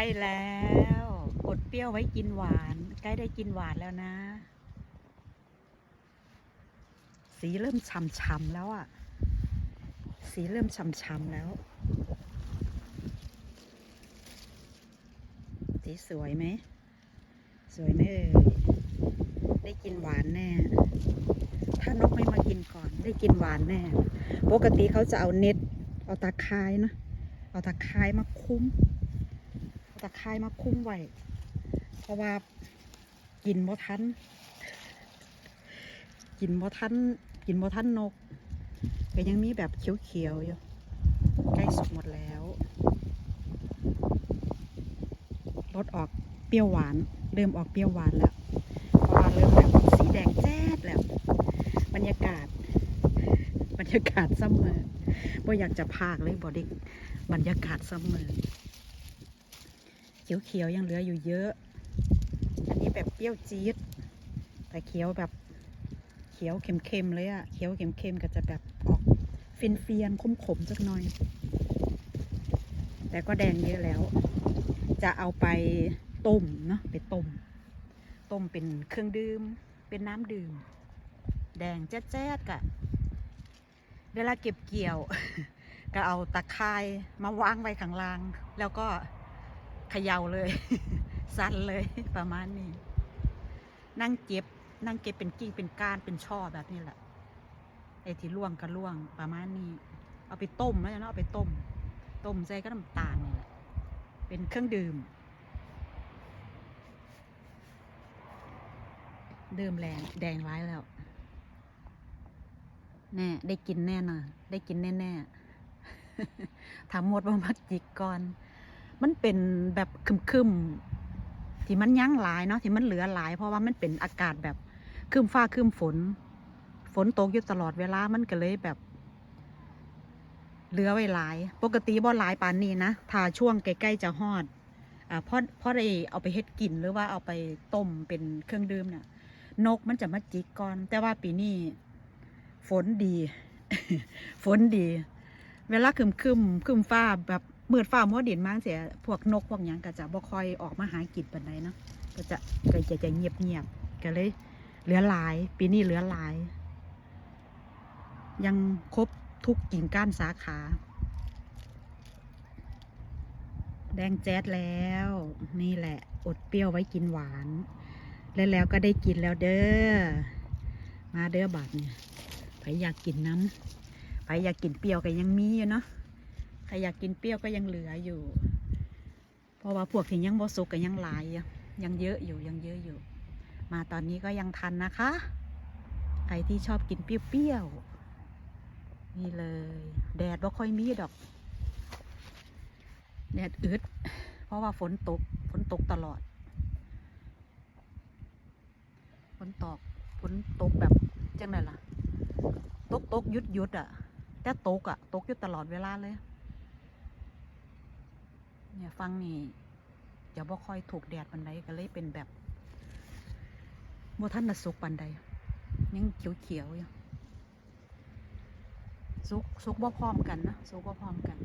ล้แล้วอดเปรี้ยวไว้กินหวาน ใกล้ได้กินหวานแล้วนะ สีเริ่มช่ำๆแล้วอะ่ะ สีเริ่มช่ำๆแล้ว สีสวยไหม สวยไหมเอ่ยได้กินหวานแน่ ถ้านกไม่มากินก่อน ได้กินหวานแน่ ปกติเขาจะเอาเน็ต เอาตาคายนะ เอาตาคายมาคุ้ม เอาตาคายมาคุ้มไว้เพราะว่ากินบ่ทัน กินบ่ทัน กินบ่ทันนกก็ยังมีแบบเขียวๆอยู่ ใกล้สุกหมดแล้วรสออกเปรี้ยวหวาน เริ่มออกเปรี้ยวหวานแล้ว เพราะว่าเริ่มแบบสีแดงแจ๊ดแล้ว บรรยากาศ บรรยากาศซัมเมอร์บ่อยากจะพากเลยบอดิบรรยากาศซัมเมอร์ เขียวๆยังเหลืออยู่เยอะ อันนี้แบบเปรี้ยวจี๊ด แต่เขียวแบบเขียวเค็มๆเลยอะเขียวเค็มๆก็จะแบบออกฟินเฟียนๆขมๆสักหน่อย แต่ก็แดงเยอะแล้ว จะเอาไปต้มเนาะไปต้ม ต้มเป็นเครื่องดื่ม เป็นน้ำดื่ม แดงแจ๊ดๆกะเวลาเก็บเกี่ยว ก็เอาตะไคร้มาวางไว้ข้างล่าง แล้วก็ เขย่าเลย สั่นเลยประมาณนี้ นั่งเก็บ นั่งเก็บเป็นกิ่งเป็นก้านเป็นช่อแบบนี้แหละไอ้ที่ล่วงก็ล่วงประมาณนี้ เอาไปต้มแล้วเนาะเอาไปต้ม ต้มใส่ก็น้ำตาลนี่แหละเป็นเครื่องดื่ม ดื่มแรงแดงร้ายแล้วแน่ได้กินแน่น่ะได้กินแน่แน่ๆถามหมดว่ามาจิกก่อน มันเป็นแบบคึมๆที่มันยั้งหลายเนาะที่มันเหลือหลาย เพราะว่ามันเป็นอากาศแบบคึมฟ้าคึมฝน ฝนตกอยู่ตลอดเวลามันก็เลยแบบเหลือไว้หลาย ปกติบ่หลายปานนี้นะถ้าช่วงใกล้ๆจะฮอดอ่าพอพอได้เอาไปเฮ็ดกินหรือว่าเอาไปต้มเป็นเครื่องดื่มเนี่ยนกมันจะมาจิกก่อน แต่ว่าปีนี้ฝนดี ฝนดี เวลาคึมคึมคึมฟ้าแบบ มืดฟ้ามัวดินมากเสียพวกนกพวกหยังก็จะบ่ค่อยออกมาหากินปานใดเนาะก็จะก็จะจะเงียบเงียบๆก็เลย เหลือหลาย ปีนี้เหลือหลาย ยังครบทุกกิ่งก้านสาขา แดงแจ๊ดแล้ว นี่แหละ อดเปรี้ยวไว้กินหวาน แล้วแล้วก็ได้กินแล้วเด้อมาเด้อบัดเนี่ยใครอยากกินน้ำใครอยากกินเปรี้ยวก็ยังมีอยู่เนาะ ใครอยากกินเปรี้ยวก็ยังเหลืออยู่ เพราะว่าพวกที่ยังบ่สุกก็ยังหลายยังเยอะอยู่ยังเยอะอยู่ มาตอนนี้ก็ยังทันนะคะ ใครที่ชอบกินเปรี้ยวๆนี่เลย แดดบ่ค่อยมีดอก แดดอึด เพราะว่าฝนตกฝนตกตลอดฝนตกฝนตกแบบจังไดล่ะ ตกตกยุดยุดอะ แต่ตกอะ ตกอยู่ตลอดเวลาเลย เนี่ยฟังนี่จะบ่ค่อยถูกแดดปันใดก็เลยเป็นแบบบ่ท่านน่ะสุกปันใดยังเขียวเขียวอยู่สุกสุกบ่พร้อมกันนะสุกบ่พร้อมกัน